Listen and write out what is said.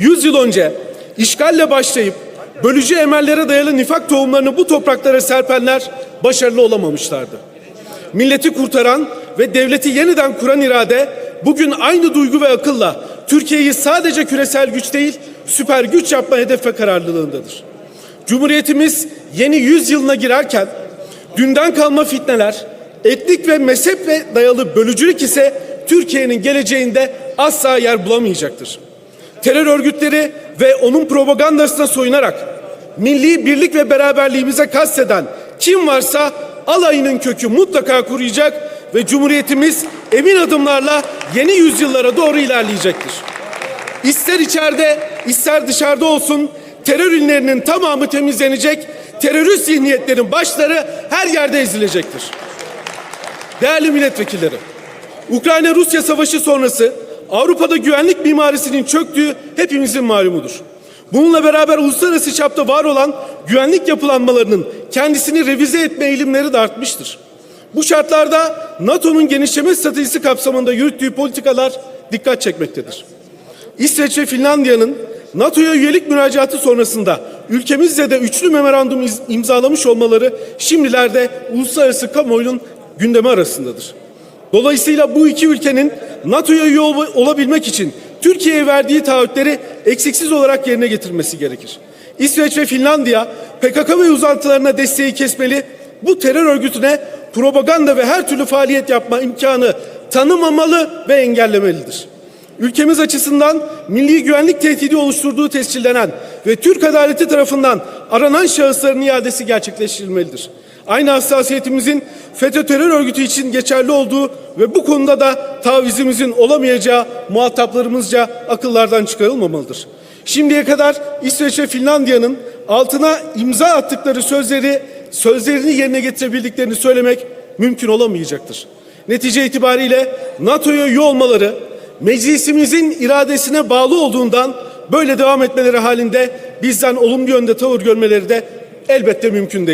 100 yıl önce işgalle başlayıp bölücü emellere dayalı nifak tohumlarını bu topraklara serpenler başarılı olamamışlardı. Milleti kurtaran ve devleti yeniden kuran irade bugün aynı duygu ve akılla Türkiye'yi sadece küresel güç değil süper güç yapma hedef ve kararlılığındadır. Cumhuriyetimiz yeni yüzyılına girerken dünden kalma fitneler, etnik ve mezhep ve dayalı bölücülük ise Türkiye'nin geleceğinde asla yer bulamayacaktır. Terör örgütleri ve onun propagandasına soyunarak milli birlik ve beraberliğimize kasteden kim varsa alayının kökü mutlaka kuruyacak ve Cumhuriyetimiz emin adımlarla yeni yüzyıllara doğru ilerleyecektir. İster içeride ister dışarıda olsun terör ünlerinin tamamı temizlenecek, terörist zihniyetlerin başları her yerde ezilecektir. Değerli milletvekilleri, Ukrayna-Rusya savaşı sonrası Avrupa'da güvenlik mimarisinin çöktüğü hepimizin malumudur. Bununla beraber uluslararası çapta var olan güvenlik yapılanmalarının kendisini revize etme eğilimleri de artmıştır. Bu şartlarda NATO'nun genişleme stratejisi kapsamında yürüttüğü politikalar dikkat çekmektedir. İsveç ve Finlandiya'nın NATO'ya üyelik müracaatı sonrasında ülkemizle de üçlü memorandum imzalamış olmaları şimdilerde uluslararası kamuoyunun gündemi arasındadır. Dolayısıyla bu iki ülkenin NATO'ya üye ol- olabilmek için Türkiye'ye verdiği taahhütleri eksiksiz olarak yerine getirmesi gerekir. İsveç ve Finlandiya PKK ve uzantılarına desteği kesmeli, bu terör örgütüne propaganda ve her türlü faaliyet yapma imkanı tanımamalı ve engellemelidir. Ülkemiz açısından milli güvenlik tehdidi oluşturduğu tescillenen ve Türk adaleti tarafından aranan şahısların iadesi gerçekleştirilmelidir. Aynı hassasiyetimizin FETÖ terör örgütü için geçerli olduğu ve bu konuda da tavizimizin olamayacağı muhataplarımızca akıllardan çıkarılmamalıdır. Şimdiye kadar İsveç ve Finlandiya'nın altına imza attıkları sözleri sözlerini yerine getirebildiklerini söylemek mümkün olamayacaktır. Netice itibariyle NATO'ya üye olmaları meclisimizin iradesine bağlı olduğundan böyle devam etmeleri halinde bizden olumlu yönde tavır görmeleri de elbette mümkün değil.